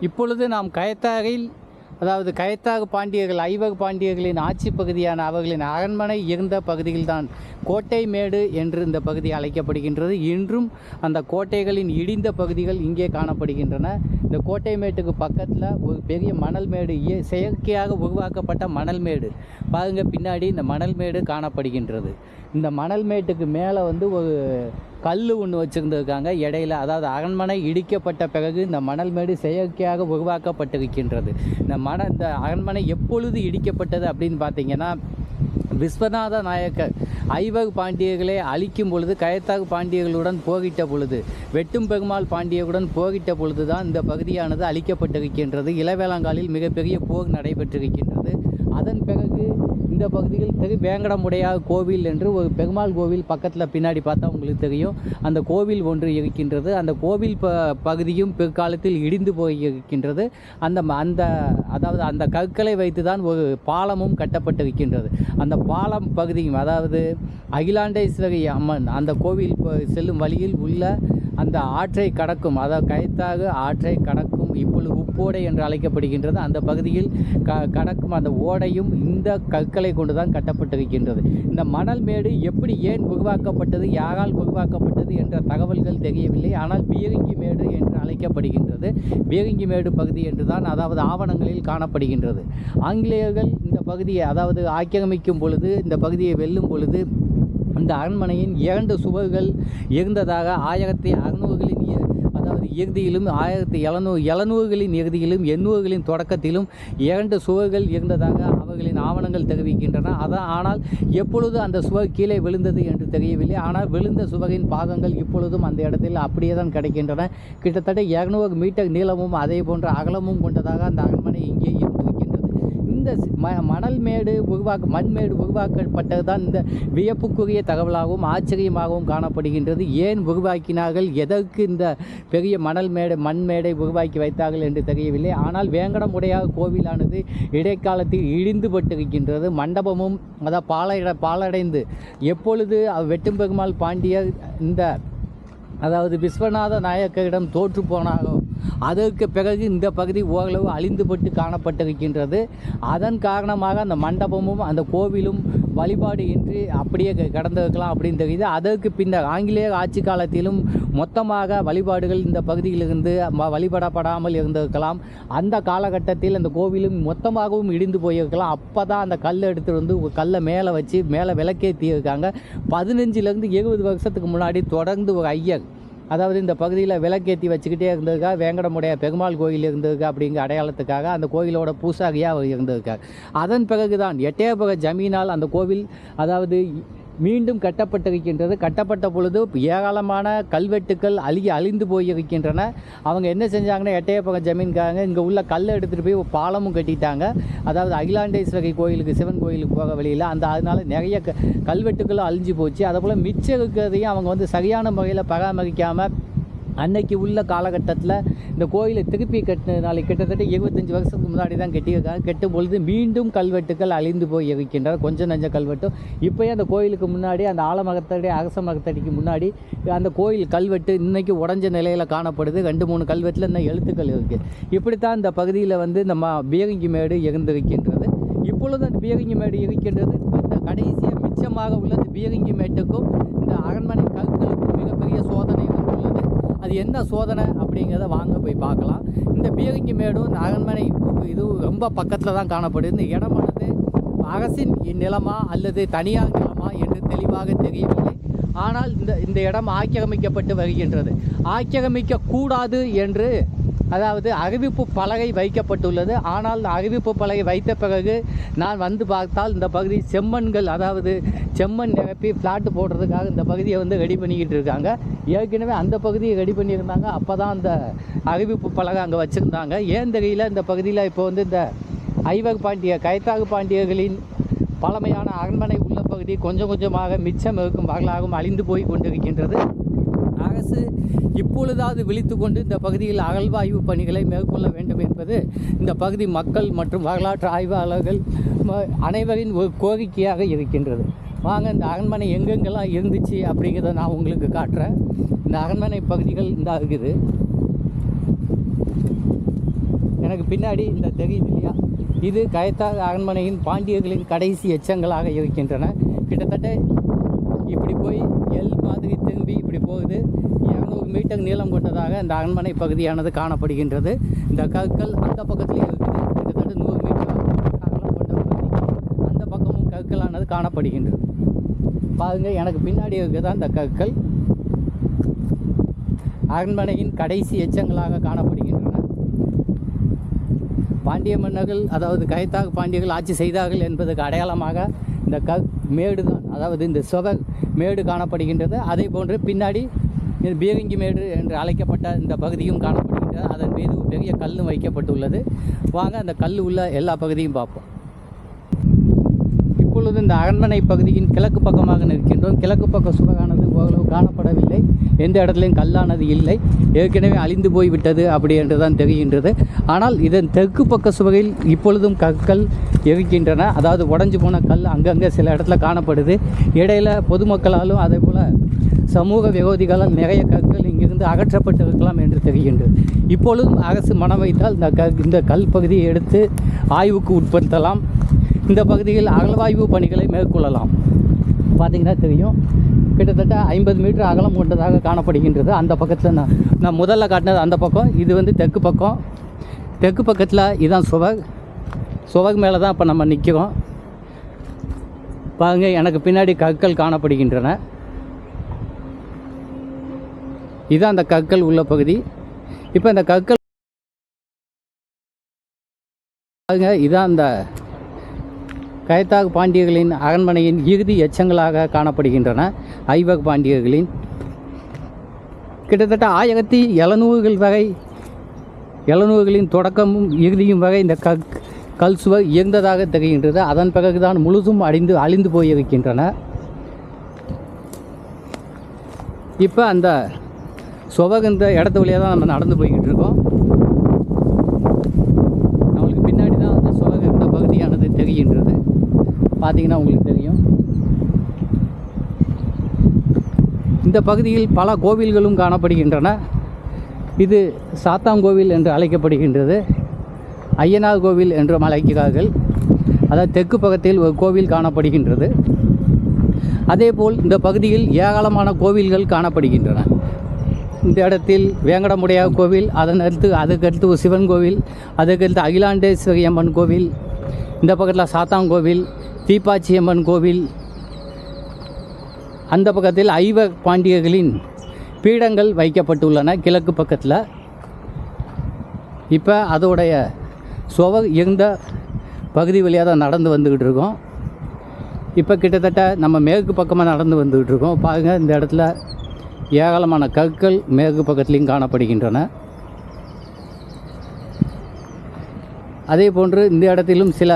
இப்பொழுது நாம் கயத்தாகில் அதாவது கயத்தாக பாண்டியர்கள் ஐவக பாண்டியர்களின் ஆட்சி பகுதியான அவர்களின் அரண்மனை இருந்த பகுதியில்தான் கோட்டை மேடு என்று இந்த பகுதி அழைக்கப்படுகின்றது. இன்றும் அந்த கோட்டைகளின் இடிந்த பகுதிகள் இங்கே காணப்படுகின்றன. இந்த கோட்டை மேட்டுக்கு பக்கத்தில் ஒரு பெரிய மணல் மேடு இய- செயற்கையாக உருவாக்கப்பட்ட மணல் மேடு. பாருங்க பின்னாடி இந்த மணல் மேடு காணப்படுகின்றது. இந்த மணல் மேட்டுக்கு மேலே வந்து ஒரு கல் ஒன்று வச்சுருந்துருக்காங்க. இடையில அதாவது அரண்மனை இடிக்கப்பட்ட பிறகு இந்த மணல் மேடு செயற்கையாக உருவாக்கப்பட்டிருக்கின்றது. இந்த மண இந்த அரண்மனை எப்பொழுது இடிக்கப்பட்டது அப்படின்னு பார்த்தீங்கன்னா விஸ்வநாத நாயக்கர் ஐவகு பாண்டியர்களை அழிக்கும் பொழுது கயத்தாகு பாண்டியர்களுடன் போகிட்ட பொழுது வெட்டும் பெருமாள் பாண்டியருடன் போகிட்ட பொழுது தான் இந்த பகுதியானது அழிக்கப்பட்டிருக்கின்றது. இளவேளாங்காலில் மிகப்பெரிய போர் நடைபெற்றிருக்கின்றது. அதன் பிறகு இந்த பகுதியில் திரு வேங்கடமுடையார் கோவில் என்று ஒரு பெருமாள் கோவில் பக்கத்தில் பின்னாடி பார்த்தா உங்களுக்கு தெரியும். அந்த கோவில் ஒன்று இருக்கின்றது. அந்த கோவில் ப பகுதியும் பிற்காலத்தில் இடிந்து போய் இருக்கின்றது அந்த ம- அந்த அதாவது அந்த கற்களை வைத்து தான் ஒரு பாலமும் கட்டப்பட்டிருக்கின்றது. அந்த பாலம் பகுதியும் அதாவது அகிலாண்டேஸ்வரி அம்மன் அந்த கோவில் செல்லும் வழியில் உள்ள அந்த ஆற்றை கடக்கும் அதாவது கைத்தாக ஆற்றை கடக்கும் இப்பொழுது உப்போடை என்று அழைக்கப்படுகின்றது. அந்த பகுதியில் க கடக்கும் அந்த ஓடையும் இந்த கற்களை கொண்டு தான் கட்டப்பட்டிருக்கின்றது. இந்த மணல் மேடு எப்படி ஏன் உருவாக்கப்பட்டது யாரால் உருவாக்கப்பட்டது என்ற தகவல்கள் தெரியவில்லை. ஆனால் பீரங்கி மேடு என்று அழைக்கப்படுகின்றது. பீரங்கி மேடு பகுதி என்று தான் அதாவது ஆவணங்களில் காணப்படுகின்றது. ஆங்கிலேயர்கள் இந்த பகுதியை அதாவது ஆக்கிரமிக்கும் பொழுது இந்த பகுதியை வெல்லும் பொழுது இந்த அரண்மனையின் இரண்டு சுவர்கள் இருந்ததாக ஆயிரத்தி அறுநூறுகளில் இறுதியிலும் ஆயிரத்தி எழுநூறு எழுநூறுகளின் இறுதியிலும் எண்ணூறுகளின் தொடக்கத்திலும் இரண்டு சுவர்கள் இருந்ததாக அவர்களின் ஆவணங்கள் தெரிவிக்கின்றன. அதான் ஆனால் எப்பொழுது அந்த சுவர் கீழே விழுந்தது என்று தெரியவில்லை. ஆனால் விழுந்த சுவரின் பாகங்கள் இப்பொழுதும் அந்த இடத்தில் அப்படியே தான் கிடைக்கின்றன. கிட்டத்தட்ட இரநூறு மீட்டர் நீளமும் அதே போன்ற அகலமும் கொண்டதாக அந்த அரண்மனை இங்கே இந்த ம மணல் மேடு உருவாக்க மண்மேடு உருவாக்கப்பட்டது தான் இந்த வியப்புக்குரிய தகவலாகவும் ஆச்சரியமாகவும் காணப்படுகின்றது. ஏன் உருவாக்கினார்கள்? எதற்கு இந்த பெரிய மணல் மேடை மண் மேடை உருவாக்கி வைத்தார்கள் என்று தெரியவில்லை. ஆனால் வேங்கடமுடையார் கோவிலானது இடைக்காலத்தில் இடிந்து பட்டிருக்கின்றது. மண்டபமும் அதான் பாலையிட பாலடைந்து எப்பொழுது வெட்டும்பெருமாள் பாண்டியர் இந்த அதாவது விஸ்வநாத நாயக்கரிடம் தோற்று போனாரோ அதற்கு பிறகு இந்த பகுதி ஓரளவு அழிந்துபட்டு காணப்பட்டிருக்கின்றது. அதன் காரணமாக அந்த மண்டபமும் அந்த கோவிலும் வழிபாடு இன்றி அப்படியே க- கடந்திருக்கலாம் அப்படின்னு தெரியுது. அதற்கு பின்னர் ஆங்கிலேயர் ஆட்சி காலத்திலும் மொத்தமாக வழிபாடுகள் இந்த பகுதியிலிருந்து ம- வழிபடப்படாமல் இருந்திருக்கலாம். அந்த காலகட்டத்தில் அந்த கோவிலும் மொத்தமாகவும் இடிந்து போயிருக்கலாம். அப்போ தான் அந்த கல் எடுத்துகிட்டு வந்து கல்லை மேலே வச்சு மேலே விளக்கேற்றி இருக்காங்க பதினஞ்சுலேருந்து இருபது வருஷத்துக்கு முன்னாடி தொடர்ந்து ஒரு ஐயர் அதாவது இந்த பகுதியில் விளக்கேற்றி வச்சுக்கிட்டே இருந்ததுக்காக வேங்கடமுடைய பெருமாள் கோயில் இருந்ததுக்கு அப்படிங்கிற அடையாளத்துக்காக அந்த கோயிலோட பூசாரியாக அவர் இருந்திருக்கார் அதன் பிறகுதான் எட்டயபுர ஜமீனால் அந்த கோவில் அதாவது மீண்டும் கட்டப்பட்டிருக்கின்றது. கட்டப்பட்ட பொழுது ஏராளமான கல்வெட்டுக்கள் அழுகி அழிந்து போயிருக்கின்றன. அவங்க என்ன செஞ்சாங்கன்னா எட்டயபுர ஜமீன்காரங்க இங்கே உள்ள கல் எடுத்துகிட்டு போய் பாலமும் கட்டிட்டாங்க. அதாவது அகிலாண்டேஸ்வரி கோயிலுக்கு சிவன் கோயிலுக்கு போக வழியில் அந்த அதனால நிறைய க கல்வெட்டுக்கள் அழிஞ்சு போச்சு. அதே போல் மிச்சம் இருக்கிறதையும் அவங்க வந்து சரியான முறையில் பராமரிக்காமல் அன்னைக்கு உள்ள காலகட்டத்தில் இந்த கோயிலை திருப்பி கட்டினதுனால கிட்டத்தட்ட இருபத்தஞ்சி வருஷத்துக்கு முன்னாடி தான் கட்டியிருக்காங்க. கெட்டும் பொழுது மீண்டும் கல்வெட்டுகள் அழிந்து போய் இருக்கின்றன. கொஞ்சம் நஞ்ச கல்வெட்டும். இப்போயே அந்த கோயிலுக்கு முன்னாடி அந்த ஆலமரத்தடி அரச மரத்தடிக்கு முன்னாடி அந்த கோயில் கல்வெட்டு இன்றைக்கி உடஞ்ச நிலையில் காணப்படுது. ரெண்டு மூணு கல்வெட்டில் இன்னும் எழுத்துக்கள் இருக்குது இப்படித்தான் இந்த பகுதியில் வந்து இந்த மா பீரங்கி மேடு இருந்திருக்கின்றது. இப்பொழுது அந்த பீரங்கி மேடு இருக்கின்றது. இந்த கடைசியாக மிச்சமாக உள்ள அந்த பீரங்கி மேட்டுக்கும் இந்த அரண்மனை கற்களுக்கும் மிகப்பெரிய சோதனை அது என்ன சோதனை அப்படிங்கிறத வாங்க போய் பார்க்கலாம். இந்த பீரங்கி மேடும் இந்த அரண்மனை இது ரொம்ப பக்கத்தில் தான் காணப்படுது. இந்த இடமானது அரசின் நிலமா அல்லது தனியார் நிலமா என்று தெளிவாக தெரியவில்லை. ஆனால் இந்த இந்த இடம் ஆக்கிரமிக்கப்பட்டு வருகின்றது. ஆக்கிரமிக்க கூடாது என்று அதாவது அறிவிப்பு பலகை வைக்கப்பட்டுள்ளது. ஆனால் இந்த அறிவிப்பு பலகை வைத்த பிறகு நான் வந்து பார்த்தால் இந்த பகுதி செம்மண்கள் அதாவது செம்மண் நிரப்பி ஃப்ளாட்டு போடுறதுக்காக இந்த பகுதியை வந்து ரெடி பண்ணிக்கிட்டு இருக்காங்க. ஏற்கனவே அந்த பகுதியை ரெடி பண்ணியிருந்தாங்க. அப்போ தான் அந்த அறிவிப்பு பலகை அங்கே வச்சுருந்தாங்க. ஏன் தெரியல? இந்த பகுதியில் இப்போ வந்து இந்த ஐவர் பாண்டிய கைத்தாகு பாண்டியர்களின் பழமையான அரண்மனை உள்ள பகுதி கொஞ்சம் கொஞ்சமாக மிச்சம் இருக்கும் வரலாகவும் அழிந்து போய் கொண்டிருக்கின்றது. அரசு இப்பொழுதாவது விழித்துக்கொண்டு இந்த பகுதியில் அகழ்வாய்வு பணிகளை மேற்கொள்ள வேண்டும் என்பது இந்த பகுதி மக்கள் மற்றும் வரலாற்று ஆய்வாளர்கள் அனைவரின் ஒரு கோரிக்கையாக இருக்கின்றது. வாங்க இந்த அரண்மனை எங்கெங்கெல்லாம் இருந்துச்சு அப்படிங்கிறத நான் உங்களுக்கு காட்டுறேன். இந்த அரண்மனை பகுதிகள் இந்த இருக்குது. எனக்கு பின்னாடி இந்த தெரியுது இல்லையா? இது கயத்தாக அரண்மனையின் பாண்டியர்களின் கடைசி எச்சங்களாக இருக்கின்றன. கிட்டத்தட்ட இப்படி போய் எல் மாதிரி திரும்பி இப்படி போகுது. இரநூறு மீட்டர் நீளம் கொண்டதாக இந்த அரண்மனை பகுதியானது காணப்படுகின்றது. இந்த கற்கள் அந்த பக்கத்துலேயும் இருக்குது. கிட்டத்தட்ட நூறு மீட்டர் அகலம் கொண்ட பகுதி. அந்த பக்கமும் கற்களானது காணப்படுகின்றது. பாருங்கள் எனக்கு பின்னாடி இருக்குது அந்த கற்கள்? அரண்மனையின் கடைசி எச்சங்களாக காணப்படுகின்றன. பாண்டிய மன்னர்கள் அதாவது கைத்தாக பாண்டியர்கள் ஆட்சி செய்தார்கள் என்பதற்கு அடையாளமாக இந்த க மேடு தான் அதாவது இந்த சுவ மேடு காணப்படுகின்றது. அதே போன்று பின்னாடி இது பீரங்கி மேடு என்று அழைக்கப்பட்ட இந்த பகுதியும் காணப்படுகின்றது. அதன் மீது ஒரு பெரிய கல்லும் வைக்கப்பட்டுள்ளது. வாங்க அந்த கல் உள்ள எல்லா பகுதியும் பார்ப்போம். இப்பொழுது இந்த அரண்மனை பகுதியின் கிழக்கு பக்கமாக நிற்கின்றோம். கிழக்கு பக்க சுவரானது ஓரளவு காணப்படவில்லை. எந்த இடத்துலையும் கல்லானது இல்லை. ஏற்கனவே அழிந்து போய்விட்டது அப்படி என்று தான் தெரிகின்றது. ஆனால் இதன் தெற்கு பக்க சுவரில் இப்பொழுதும் கற்கள் இருக்கின்றன. அதாவது உடஞ்சி போன கல் அங்கங்கே சில இடத்துல காணப்படுது. இடையில் பொதுமக்களாலும் அதே போல் சமூக விரோதிகளால் நிறைய கற்கள் இங்கிருந்து அகற்றப்பட்டிருக்கலாம் என்று தெரிகின்றது. இப்பொழுதும் அரசு மனம் வைத்தால் இந்த க இந்த கல் பகுதியை எடுத்து ஆய்வுக்கு உட்படுத்தலாம். இந்த பகுதியில் அகழ்வாய்வு பணிகளை மேற்கொள்ளலாம். பார்த்தீங்கன்னா தெரியும். கிட்டத்தட்ட ஐம்பது மீட்டர் அகலம் கொண்டதாக காணப்படுகின்றது. அந்த பக்கத்தில் நான் நான் முதல்ல காட்டினது அந்த பக்கம். இது வந்து தெற்கு பக்கம். தெற்கு பக்கத்தில் இதுதான் சுவக். சுவக் மேலே தான் இப்போ நம்ம நிற்கிறோம் பாருங்க எனக்கு பின்னாடி கற்கள் காணப்படுகின்றன. இதுதான் அந்த கற்கள் உள்ள பகுதி. இப்போ இந்த கற்கள் பாருங்க இதான் அந்த கைத்தாக் பாண்டியர்களின் அரண்மனையின் இறுதி எச்சங்களாக காணப்படுகின்றன. ஐவக் பாண்டியர்களின் கிட்டத்தட்ட ஆயிரத்தி எழுநூறுகள் வரை எழுநூறுகளின் தொடக்கமும் இறுதியும் வரை இந்த க கல் சுவர் இருந்ததாக தெரிகின்றது. அதன் பிறகுதான் முழுதும் அழிந்து அழிந்து போயிருக்கின்றன. இப்போ அந்த சுவர் இந்த இடத்து வழியாக தான் நம்ம நடந்து போய்கிட்டு இருக்கோம் நம்மளுக்கு பின்னாடி தான் அந்த சுவர் இருந்த பகுதியானது தெரிகின்றது பார்த்தீங்கன்னா உங்களுக்கு தெரியும். இந்த பகுதியில் பல கோவில்களும் காணப்படுகின்றன. இது சாத்தாங்கோவில் என்று அழைக்கப்படுகின்றது. ஐயனார் கோவில் என்றும் அழைக்கிறார்கள். அதாவது தெற்கு பக்கத்தில் ஒரு கோவில் காணப்படுகின்றது. அதேபோல் இந்த பகுதியில் ஏராளமான கோவில்கள் காணப்படுகின்றன. இந்த இடத்தில் வேங்கடமுடையார் கோவில் அதன் அடுத்து அதுக்கடுத்து ஒரு சிவன் கோவில் அதுக்கடுத்து அகிலாண்டேஸ்வரி அம்மன் கோவில் இந்த பக்கத்தில் சாத்தாங்கோவில் தீப்பாச்சியம்மன் கோவில். அந்த பக்கத்தில் ஐவ பாண்டியர்களின் பீடங்கள் வைக்கப்பட்டுள்ளன கிழக்கு பக்கத்தில். இப்போ அதோடைய சுவ இருந்த பகுதி வழியாக தான் நடந்து வந்துக்கிட்டு இருக்கோம். இப்போ கிட்டத்தட்ட நம்ம மேற்கு பக்கமாக நடந்து வந்துக்கிட்டு இருக்கோம். பாருங்கள் இந்த இடத்துல ஏராளமான கற்கள் மேற்கு பக்கத்துலேயும் காணப்படுகின்றன. அதே போன்று இந்த இடத்திலும் சில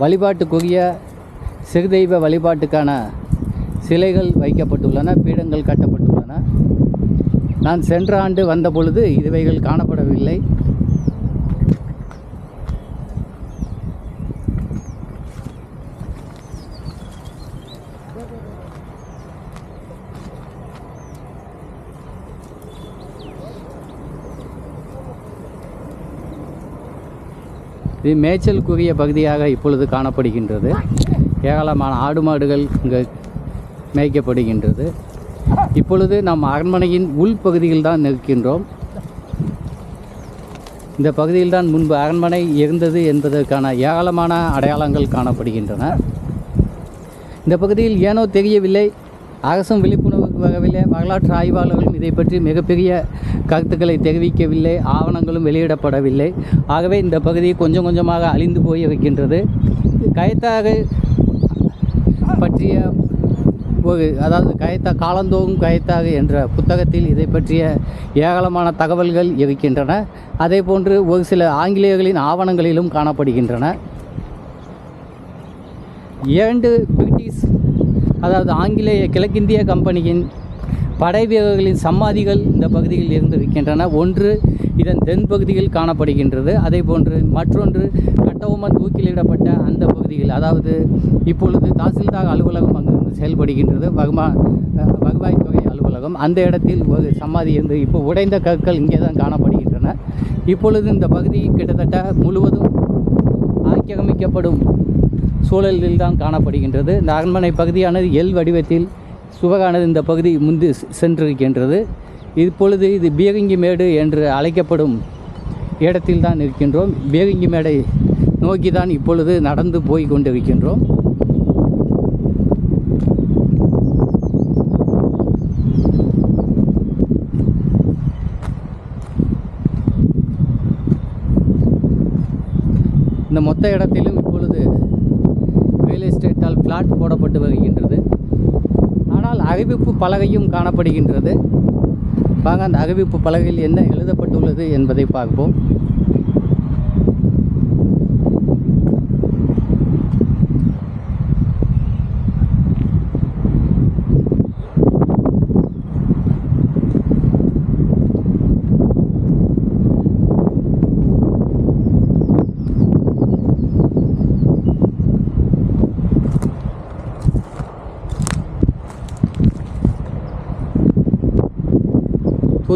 வழிபாட்டுக்குரிய சிறுதெய்வ வழிபாட்டுக்கான சிலைகள் வைக்கப்பட்டுள்ளன பீடங்கள் கட்டப்பட்டுள்ளன. நான் சென்ற ஆண்டு வந்த பொழுது இதுவைகள் காணப்படவில்லை. இது மேய்ச்சலுக்குரிய பகுதியாக இப்பொழுது காணப்படுகின்றது. ஏராளமான ஆடு மாடுகள் இங்கே மேய்க்கப்படுகின்றது. இப்பொழுது நாம் அரண்மனையின் உள்பகுதியில் தான் நிற்கின்றோம். இந்த பகுதியில் தான் முன்பு அரண்மனை இருந்தது என்பதற்கான ஏராளமான அடையாளங்கள் காணப்படுகின்றன. இந்த பகுதியில் ஏனோ தெரியவில்லை. அரசும் விழிப்புணர்வு வரவில்லை வரலாற்று ஆய்வாளர்களும் இதை பற்றி மிகப்பெரிய கருத்துக்களை தெரிவிக்கவில்லை ஆவணங்களும் வெளியிடப்படவில்லை. ஆகவே இந்த பகுதி கொஞ்சம் கொஞ்சமாக அழிந்து போய் இருக்கின்றது. கயத்தாக பற்றிய ஒரு அதாவது கயத்தா காலந்தோறும் கயத்தாக என்ற புத்தகத்தில் இதை பற்றிய ஏராளமான தகவல்கள் இருக்கின்றன. அதே போன்று ஒரு சில ஆங்கிலேயர்களின் ஆவணங்களிலும் காணப்படுகின்றன. இரண்டு பிரிட்டிஷ் அதாவது ஆங்கிலேய கிழக்கிந்திய கம்பெனியின் படை வீரர்களின் சமாதிகள் இந்த பகுதியில் இருந்து இருக்கின்றன. ஒன்று இதன் தென் பகுதியில் காணப்படுகின்றது. அதே போன்று மற்றொன்று கட்டவுமன் தூக்கிலிடப்பட்ட அந்த பகுதியில். அதாவது இப்பொழுது தாசில்தார் அலுவலகம் அங்கிருந்து செயல்படுகின்றது. வகுமா அஹ், தொகை அலுவலகம். அந்த இடத்தில் ஒரு சமாதி இருந்து இப்போ உடைந்த கற்கள் இங்கே தான் காணப்படுகின்றன. இப்பொழுது இந்த பகுதி கிட்டத்தட்ட முழுவதும் ஆக்கிரமிக்கப்படும் சூழலில் தான் காணப்படுகின்றது. இந்த அரண்மனை பகுதியானது எல் வடிவத்தில் சுவகானது இந்த பகுதி முந்து சென்றிருக்கின்றது. இப்பொழுது இது பீரங்கி மேடு என்று அழைக்கப்படும் இடத்தில் தான் இருக்கின்றோம் பீரங்கி மேடை நோக்கி தான் இப்பொழுது நடந்து போய் கொண்டிருக்கின்றோம். இந்த மொத்த இடத்திலும் இப்பொழுது ரியல் எஸ்டேட்டால் பிளாட் போடப்பட்டு வருகின்றது. ஆனால் அறிவிப்பு பலகையும் காணப்படுகின்றது. வாங்க அந்த அறிவிப்பு பலகையில் என்ன எழுதப்பட்டுள்ளது என்பதை பார்ப்போம்.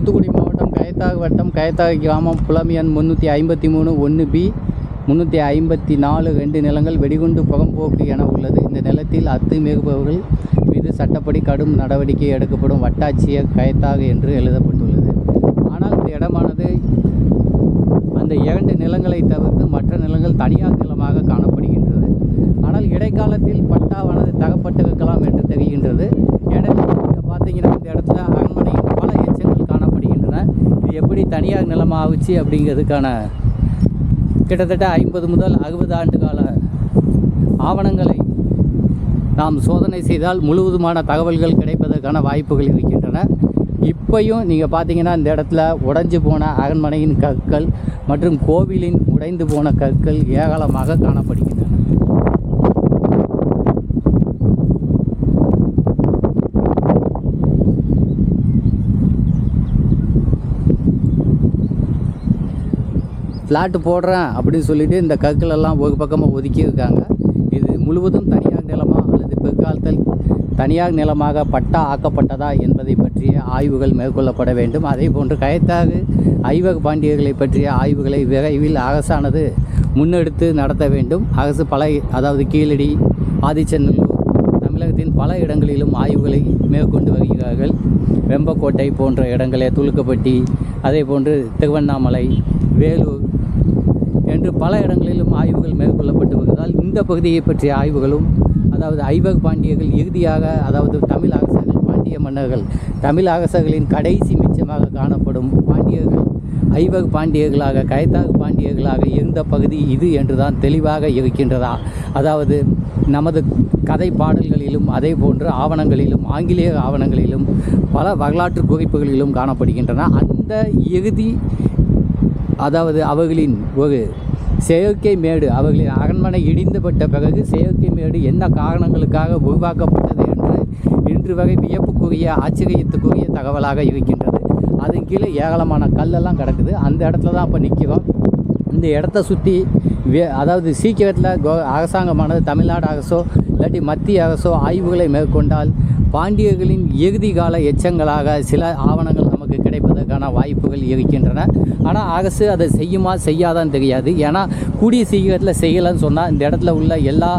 தூத்துக்குடி மாவட்டம் கயத்தாக வட்டம் கயத்தாக கிராமம் புலமியன் முந்நூற்றி ஐம்பத்தி மூணு ஒன்று பி முந்நூற்றி ஐம்பத்தி நாலு ரெண்டு நிலங்கள் வெடிகுண்டு புகம்போக்கு என உள்ளது. இந்த நிலத்தில் அத்துமீறுபவர்கள் மீது சட்டப்படி கடும் நடவடிக்கை எடுக்கப்படும் வட்டாட்சியர் கயத்தாக என்று எழுதப்பட்டுள்ளது. ஆனால் இந்த இடமானது அந்த இரண்டு நிலங்களை தவிர்த்து மற்ற நிலங்கள் தனியார் நிலமாக காணப்படுகின்றது. ஆனால் இடைக்காலத்தில் பட்டாவானது தகப்பட்டிருக்கலாம் என்று தெரிகின்றது. எனவே பார்த்தீங்கன்னா இந்த இடத்துல அரண்மனையில் பல எச்சங்கள் காணப்படுகின்றன இது எப்படி தனியார் நிலமாகுச்சு அப்படிங்கிறதுக்கான கிட்டத்தட்ட ஐம்பது முதல் அறுபது ஆண்டு கால ஆவணங்களை நாம் சோதனை செய்தால் முழுவதுமான தகவல்கள் கிடைப்பதற்கான வாய்ப்புகள் இருக்கின்றன. இப்பையும் நீங்கள் பார்த்தீங்கன்னா இந்த இடத்துல உடைஞ்சு போன அரண்மனையின் கற்கள் மற்றும் கோவிலின் உடைந்து போன கற்கள் ஏராளமாக காணப்படுகின்றன. ஃப்ளாட்டு போடுறேன் அப்படின்னு சொல்லிட்டு இந்த கற்கள் எல்லாம் ஒரு பக்கமாக ஒதுக்கி இருக்காங்க. இது முழுவதும் தனியார் நிலமா அல்லது பிற்காலத்தில் தனியார் நிலமாக பட்டா ஆக்கப்பட்டதா என்பதை பற்றிய ஆய்வுகள் மேற்கொள்ளப்பட வேண்டும். அதே போன்று கயத்தாக ஐவக பாண்டியர்களை பற்றிய ஆய்வுகளை விரைவில் அரசானது முன்னெடுத்து நடத்த வேண்டும். அரசு பல அதாவது கீழடி ஆதிச்சநல்லூர் தமிழகத்தின் பல இடங்களிலும் ஆய்வுகளை மேற்கொண்டு வருகிறார்கள். வெம்பக்கோட்டை போன்ற இடங்களே துளுக்கப்பட்டி அதே போன்று திருவண்ணாமலை வேலூர் என்று பல இடங்களிலும் ஆய்வுகள் மேற்கொள்ளப்பட்டு வருவதால் இந்த பகுதியை பற்றிய ஆய்வுகளும் அதாவது ஐவக பாண்டியர்கள் இறுதியாக அதாவது தமிழ் அரசர்கள் பாண்டிய மன்னர்கள் தமிழ் அரசர்களின் கடைசி மிச்சமாக காணப்படும் பாண்டியர்கள் ஐவக பாண்டியர்களாக கைத்தாக் பாண்டியர்களாக இருந்த பகுதி இது என்றுதான் தெளிவாக இருக்கின்றதா? அதாவது நமது கதை பாடல்களிலும் அதே போன்று ஆவணங்களிலும் ஆங்கிலேய ஆவணங்களிலும் பல வரலாற்று குறிப்புகளிலும் காணப்படுகின்றன. அந்த இறுதி அதாவது அவர்களின் ஒரு செயற்கை மேடு அவர்களின் அரண்மனை இடிந்துபட்ட பிறகு செயற்கை மேடு என்ன காரணங்களுக்காக உருவாக்கப்பட்டது என்று இன்று வரை வியப்புக்குரிய ஆச்சரியத்துக்குரிய தகவலாக இருக்கின்றது. அதன் கீழே ஏராளமான கல்லெல்லாம் கிடக்குது. அந்த இடத்துல தான் இப்போ நிற்கிறோம் இந்த இடத்த சுற்றி வே அதாவது சீக்கிரத்தில் கோ அரசாங்கமானது தமிழ்நாடு அரசோ இல்லாட்டி மத்திய அரசோ ஆய்வுகளை மேற்கொண்டால் பாண்டியர்களின் இறுதி கால எச்சங்களாக சில ஆவணங்கள் கிடைப்பதற்கான வாய்ப்புகள் இருக்கின்றன. ஆனால் அரசு அதை செய்யுமா செய்யாதான்னு தெரியாது. ஏன்னா கூடிய சீக்கிரத்தில் செய்யலைன்னு சொன்னால் இந்த இடத்துல உள்ள எல்லா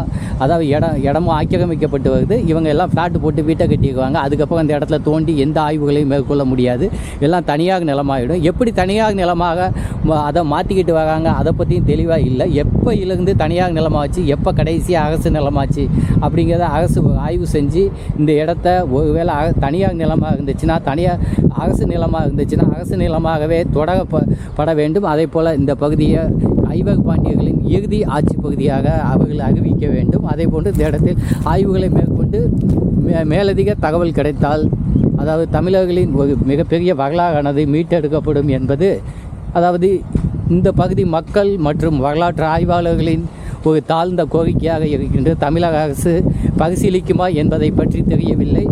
அதாவது இடம் இடமும் ஆக்கிரமிக்கப்பட்டு வருது. இவங்க எல்லாம் ஃப்ளாட் போட்டு வீட்டை கட்டிக்குவாங்க அதுக்கப்புறம் இந்த இடத்துல தோண்டி எந்த ஆய்வுகளையும் மேற்கொள்ள முடியாது. எல்லாம் தனியாக நிலமாகிடும் எப்படி தனியாக நிலமாக அதை மாற்றிக்கிட்டு வராங்க அதை பற்றியும் தெளிவாக இல்லை. எப் எப்போ இலந்து தனியாக நிலமாச்சு எப்போ கடைசியாக அரசு நிலமாச்சு அப்படிங்கிறத அரசு ஆய்வு செஞ்சு இந்த இடத்த ஒருவேளை அக தனியார் நிலமாக இருந்துச்சுன்னா தனியாக அரசு நிலமாக இருந்துச்சுன்னா அரசு நிலமாகவே தொடரப்பட வேண்டும். அதே போல் இந்த பகுதியை ஐவக பாண்டியர்களின் இறுதி ஆட்சி பகுதியாக அவர்கள் அறிவிக்க வேண்டும். அதே போன்று இந்த இடத்தில் ஆய்வுகளை மேற்கொண்டு மே மேலதிக தகவல் கிடைத்தால் அதாவது தமிழர்களின் ஒரு மிகப்பெரிய வரலாறானது மீட்டெடுக்கப்படும் என்பது அதாவது இந்த பகுதி மக்கள் மற்றும் வரலாற்று ஆய்வாளர்களின் ஒரு தாழ்ந்த கோரிக்கையாக இருக்கின்ற தமிழக அரசு பரிசீலிக்குமா என்பதை பற்றி தெரியவில்லை.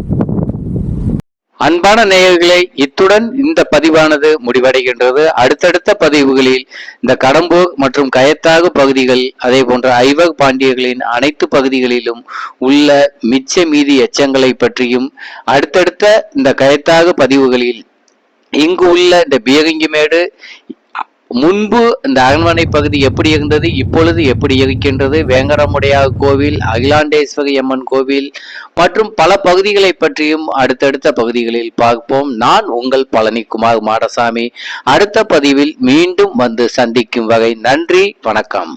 அன்பான நேயர்களே இத்துடன் இந்த பதிவானது முடிவடைகின்றது. அடுத்தடுத்த பதிவுகளில் இந்த கடம்பூர் மற்றும் கயத்தாகு பகுதிகள் அதே போன்ற ஐவக் பாண்டியர்களின் அனைத்து பகுதிகளிலும் உள்ள மிச்ச மீதி எச்சங்களை பற்றியும் அடுத்தடுத்த இந்த கயத்தாகு பதிவுகளில் இங்கு உள்ள இந்த பீரங்கிமேடு முன்பு இந்த அரண்மனை பகுதி எப்படி இருந்தது இப்பொழுது எப்படி இருக்கின்றது வேங்கடமுடையார் கோவில் அகிலாண்டேஸ்வரி அம்மன் கோவில் மற்றும் பல பகுதிகளை பற்றியும் அடுத்தடுத்த பகுதிகளில் பார்ப்போம். நான் உங்கள் பழனிக்குமார் மாடசாமி. அடுத்த பதிவில் மீண்டும் வந்து சந்திக்கும் வகை நன்றி வணக்கம்.